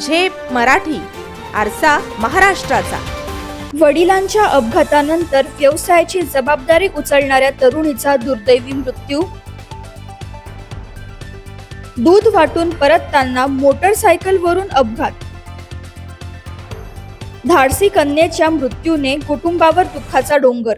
झेप मराठी आरसा महाराष्ट्राचा. वडिलांच्या अपघातानंतर व्यवसायाची जबाबदारी उचलणाऱ्या तरुणीचा दुर्दैवी मृत्यू. दूध वाटून परतताना मोटरसायकलवरून अपघात. धाडसी कन्येच्या मृत्यूने कुटुंबावर दुःखाचा डोंगर.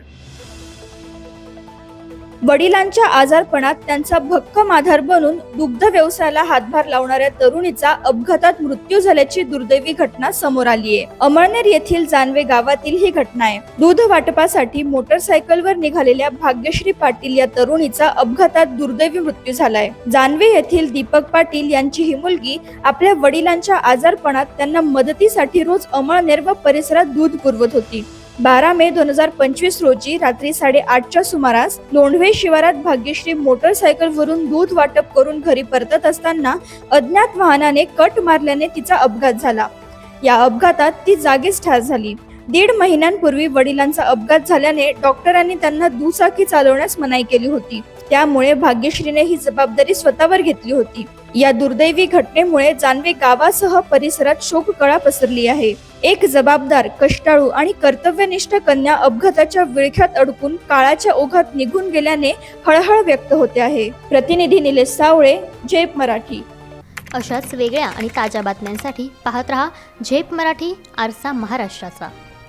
वडिलांच्या आजारपणात त्यांचा भक्कम आधार बनून दुग्ध व्यवसायाला हातभार लावणाऱ्या तरुणीचा अपघातात मृत्यू झाल्याची दुर्दैवी घटना समोर आली आहे. अमळनेर येथील जानवे गावातील ही घटना आहे. दूध वाटपासाठी मोटरसायकलवर निघालेल्या भाग्यश्री पाटील या तरुणीचा अपघातात दुर्दैवी मृत्यू झालाय. जानवे येथील दीपक पाटील यांची ही मुलगी आपल्या वडिलांच्या आजारपणात त्यांना मदतीसाठी रोज अमळनेर व परिसरात दूध पुरवत होती. बारा मे दोन हजार पंचवीस रोजी रात्री साडेआठच्या सुमारास लोंढवे शिवारात भाग्यश्री मोटरसायकलवरून दूध वाटप करून घरी परतत असताना अज्ञात वाहनाने कट मारल्याने तिचा अपघात झाला. या अपघातात ती जागीच ठार झाली. दीड महिन्यांपूर्वी वडिलांचा अपघात झाल्याने डॉक्टरांनी त्यांना दुचाकी चालवण्यास मनाई केली होती. त्यामुळे भाग्यश्रीने ही जबाबदारी स्वतःवर घेतली होती. या दुर्दैवी घटनेमुळे जानवे गावासह परिसरात शोककळा पसरली आहे. एक जबाबदार कष्टाळू आणि कर्तव्यनिष्ठ कन्या अपघाताच्या विळख्यात अडकून काळाच्या ओघात निघून गेल्याने हळहळ व्यक्त होते आहे. प्रतिनिधी निलेश सावळे झेप मराठी. अशाच वेगळ्या आणि ताज्या बातम्यांसाठी पाहत रहा झेप मराठी आरसा महाराष्ट्राचा.